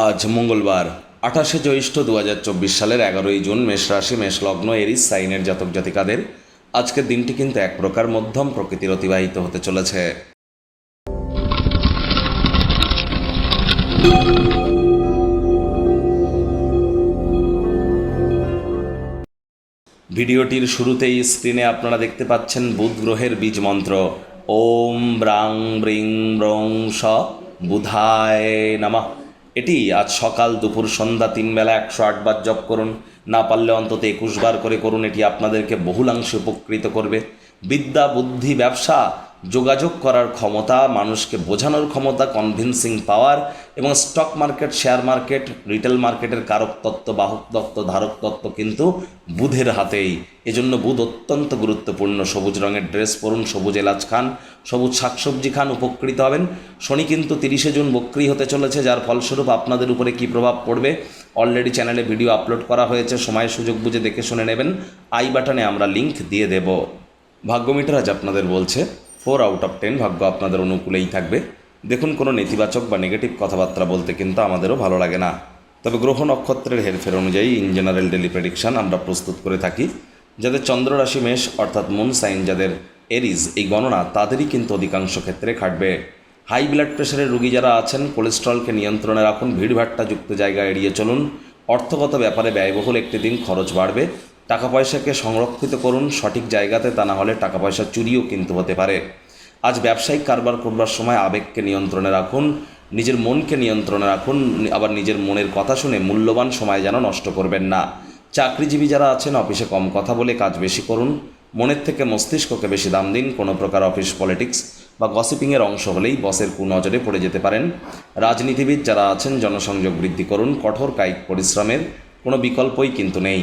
আজ মঙ্গলবার, আঠাশে জ্যৈষ্ঠ দু হাজার চব্বিশ সালের এগারোই জুন মেষ রাশি, মেষ লগ্ন, এরিস, সাইনের জাতক জাতিকাদের আজকের দিনটি কিন্তু এক প্রকার মধ্যম প্রকৃতির অতিবাহিত হতে চলেছে। ভিডিওটির শুরুতেই স্ক্রিনে আপনারা দেখতে পাচ্ছেন বুধ গ্রহের বীজ মন্ত্র। ওম ব্রাং ব্রিং ব্রং স বুধায় নামা। এটি আজ সকাল দুপুর সন্ধ্যা তিন বেলা একশো আটবার জপ করুন। না পারলে অন্তত একুশ বার করে করুন। এটি আপনাদেরকে বহুলাংশে উপকৃত করবে। বিদ্যা, বুদ্ধি, ব্যবসা যোগাযোগ করার ক্ষমতা, মানুষকে বোঝানোর ক্ষমতা কনভিনসিং পাওয়ার এবং stock market share market retail মার্কেটের কারক তত্ত্ব, বাহক তত্ত্ব, ধারক তত্ত্ব কিন্তু বুধের হাতেই। এজন্য বুধ অত্যন্ত গুরুত্বপূর্ণ। সবুজ রঙের ড্রেস পরুন, সবুজ এলাচ খান, সবুজ শাকসবজি খান, উপকৃত হবেন। শনি কিন্তু তিরিশে জুন বক্রি হতে চলেছে, যার ফলস্বরূপ আপনাদের উপরে কী প্রভাব পড়বে? অলরেডি চ্যানেলে ভিডিও আপলোড করা হয়েছে, সময় সুযোগ বুঝে দেখে শুনে নেবেন। আই বাটনে আমরা লিংক দিয়ে দেব। ভাগ্যমিটার আজ আপনাদের বলছে ফোর আউট অফ টেন ভাগ্য আপনাদের অনুকূলেই থাকবে। দেখুন কোনো নেতিবাচক বা নেগেটিভ কথাবার্তা বলতে কিন্তু আমাদেরও ভালো লাগে না। তবে গ্রহ নক্ষত্রের হেরফের অনুযায়ী ইন জেনারেল ডেলি প্রেডিকশন আমরা প্রস্তুত করে থাকি। যাদের চন্দ্ররাশি মেষ অর্থাৎ মুন সাইন যাদের এরিজ এই গণনা তাদেরই কিন্তু অধিকাংশ ক্ষেত্রে খাটবে। হাই ব্লাড প্রেশারের রুগী যারা আছেন কোলেস্ট্রলকে নিয়ন্ত্রণে রাখুন, ভিড়ভাট্টা যুক্ত জায়গা এড়িয়ে চলুন। অর্থগত ব্যাপারে ব্যয়বহুল একটি দিন খরচ বাড়বে। টাকা পয়সাকে সংরক্ষিত করুন, সঠিক জায়গাতে তা না হলে টাকা পয়সা চুরিও কিন্তু হতে পারে। আজ ব্যবসায়িক কারবার করবার সময় আবেগকে নিয়ন্ত্রণে রাখুন, নিজের মনকে নিয়ন্ত্রণে রাখুন, আবার নিজের মনের কথা শুনে মূল্যবান সময় যেন নষ্ট করবেন না। চাকরিজীবী যারা আছেন, অফিসে কম কথা বলে কাজ বেশি করুন। মনের থেকে মস্তিষ্ককে বেশি দাম দিন, কোনো প্রকার অফিস পলিটিক্স বা গসিপিংয়ের অংশ হলেই বসের কুনজরে পড়ে যেতে পারেন। রাজনীতিবিদ যারা আছেন, জনসংযোগ বৃদ্ধি করুন, কঠোর কায়িক পরিশ্রমের কোনো বিকল্পই কিন্তু নেই।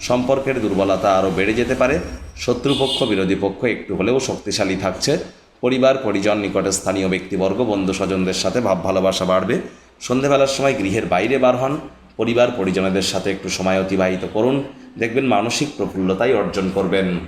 সম্পর্কের দুর্বলতা আরও বেড়ে যেতে পারে। শত্রুপক্ষ, বিরোধী পক্ষ একটু হলেও শক্তিশালী থাকছে। পরিবার, পরিজন, নিকটে স্থানীয় ব্যক্তিবর্গ, বন্ধু স্বজনদের সাথে ভাব ভালোবাসা বাড়বে। সন্ধেবেলার সময় গৃহের বাইরে বার হন। পরিবার, পরিজনদের সাথে একটু সময় অতিবাহিত করুন। দেখবেন মানসিক প্রফুল্লতাই অর্জন করবেন।